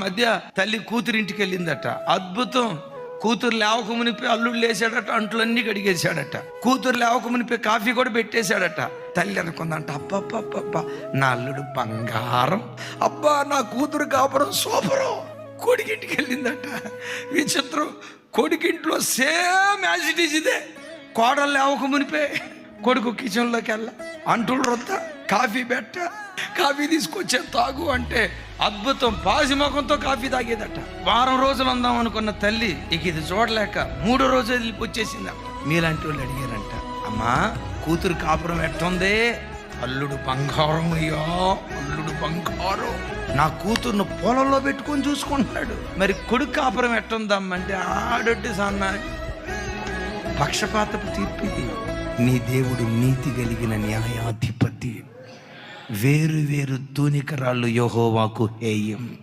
మధ్య తల్లి కూతురింటికి వెళ్ళిందట అద్భుతం. కూతురు లేవక మునిపి అల్లుడు లేచాడట అంట్లన్నీ కడిగేశాడట. కూతురు లేవక మునిపి కాఫీ కూడా పెట్టేశాడట. తల్లి అనుకుందంట అబ్బబ్బబ్బబ్బ నా అల్లుడు బంగారం. అబ్బా నా కూతురు కాపురం సూపరం. కొడుకింటికి వెళ్ళిందట విచిత్రం. కొడుకింట్లో సేమ్ యాజ్ ఇట్ ఈజ్ ఇదే. కోడలు లేవక మునిపే కొడుకు కిచెన్లోకి వెళ్ళ అంటుడు రొద్దా కాఫీ పెట్ట కాఫీ తీసుకొచ్చే తాగు అంటే అద్భుతం. పాసిముఖంతో కాఫీ తాగేదట. వారం రోజులు అందాం అనుకున్న తల్లి ఇక ఇది చూడలేక మూడో రోజు వెళ్ళిపోచ్చేసిందట మీలాంటి వాళ్ళు అడిగారంట అమ్మా కూతురు కాపురం ఎట్టుంది? అల్లుడు బంగారం అయ్యా అల్లుడు బంగారం. నా కూతుర్ను పొలంలో పెట్టుకొని చూసుకుంటున్నాడు. మరి కొడుకు కాపురం ఎట్టుందమ్మంటే ఆడొట్టి సన్నా పక్షపాతపు తీర్పు ఇది నీ దేవుడు నీతి కలిగిన న్యాయాధిపతి. వేరు వేరు తూనికరాళ్ళు యహోవాకు హేయం.